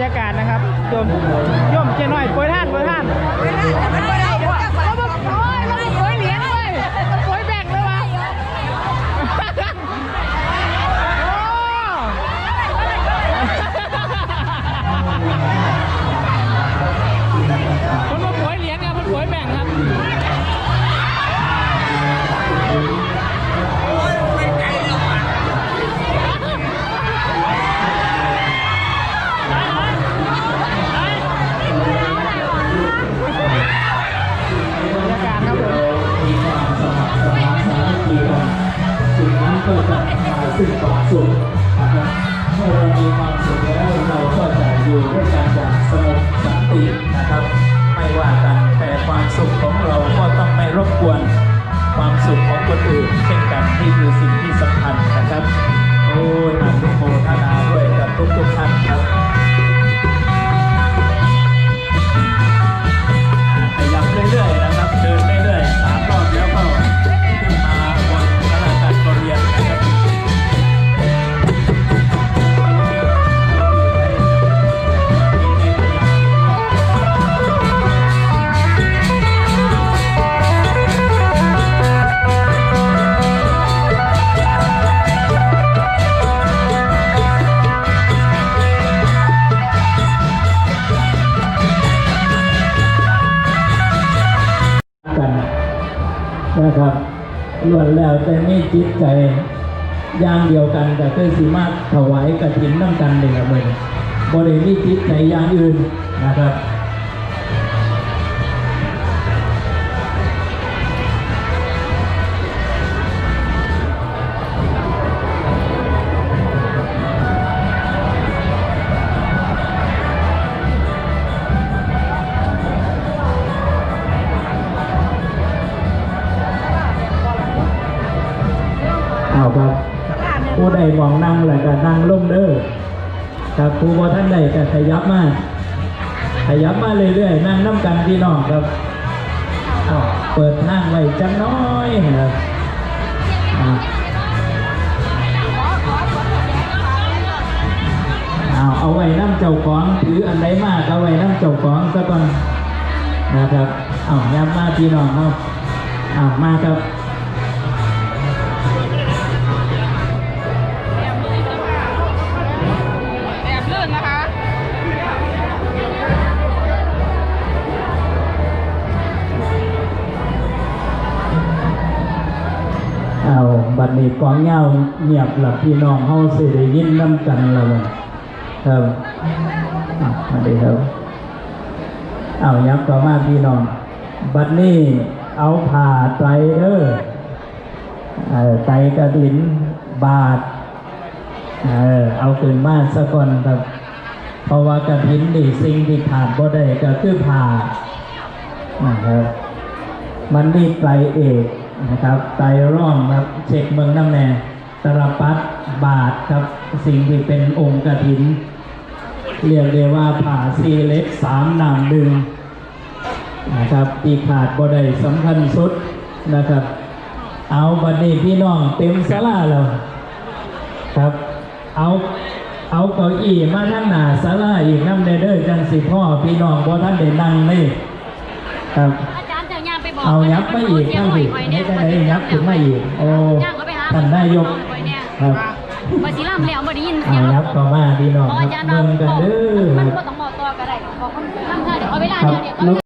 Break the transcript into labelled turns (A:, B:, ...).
A: รรยากาศนะครับโยมโยมเจน้อยโปวยท่านโปวยท่านเขาบอกโอ้
B: สุขนะครับเมื่อเรามีความสุขแล้วเราก็จะอยู่ด้วยกันอย่างสงบสันตินะครับ ไม่ว่ากันแต่ความสุขของเราก็ต้องไม่รบกวน ความสุขของคนอื่น เช่นกันนี่คือสิ่งที่สำคัญนะครับโอ้ยอนุโมทนาด้วยกับทุกๆท่าน นะครับล้วนแล้วแต่ไม่จิตใจอย่างเดียวกันแต่คือสีมาถวายกระถินน้ำกันเดียวเลยบริมีจิตใจอย่างอื่นนะครับ เอาครับผู้ใดมองนั่งแล้วก็นั่งลงเด้อครับผู้บ่ท่านใดก็ขยับมาขยับมาเรื่อยๆนั่งน้ำกันพี่น้องครับอ้าวเปิดทางไว้จังน้อยครับอ่าเอาเอาไว้น้ำเจ้าของถืออันใดมากเอาไว้น้ำเจ้าของซะก่อนนะครับเอาย้ำมาพี่น้องเอาเอามาครับ
A: แบบ นี้
B: กองเงาเงียบหลับพี่น้องเฮาสิได้ยินน้ำกันแล้วบ่ครับมาดีครับเอายับต่อมาพี่น้อง บัดนี้เอาผ่าไตรเออไตกระถินบาทเออเอาขึ้นมาสะก่อนครับเพราะว่ากระถินนี่สิ่งที่ขาดบ่ได้ก็คือผ่านะครับมันนี่ไตเอก นะครับไตรร่องครับเช็คเมืองน้ำแน่ตรปัดบาทครับ สิ่งที่เป็นองค์กฐิน เรียกได้ว่าผ่าซีเล็กสามนามดึงนะครับที่ขาดบ่ได้สำคัญสุดนะครับ เอาบัดนี้พี่น้องเต็มสลาแล้วครับเอาเอาเก้าอี้มาทั้งหนาสลาอีกน้ำเด้อเด้อจังสิพ่อพี่น้องบ่ท่านได้นั่งนี่ครับ เอายับไปอีกตั้งสิให้ได้ไหนยับถึงมาอีกโอ้
C: ย่างก็ไปหา
B: ท่านนายก
C: ไว้เนี่ย
B: ครับ
C: มาสิล่ำแล้วบ่ได้ยิน
B: เอายับก็มาพี่น้อง
C: บอก
B: ครั
C: อา
B: บ
C: จารย์
B: เมื
C: ว่า
B: องกันเด้อ
C: มัน
B: ค
C: ก็
B: รับ
C: ต้องบอกตัวก็ได้บอกคนล่ำเธอเดี๋ยวเอาเวลา
B: ครับ
C: เดียวเดี๋ยว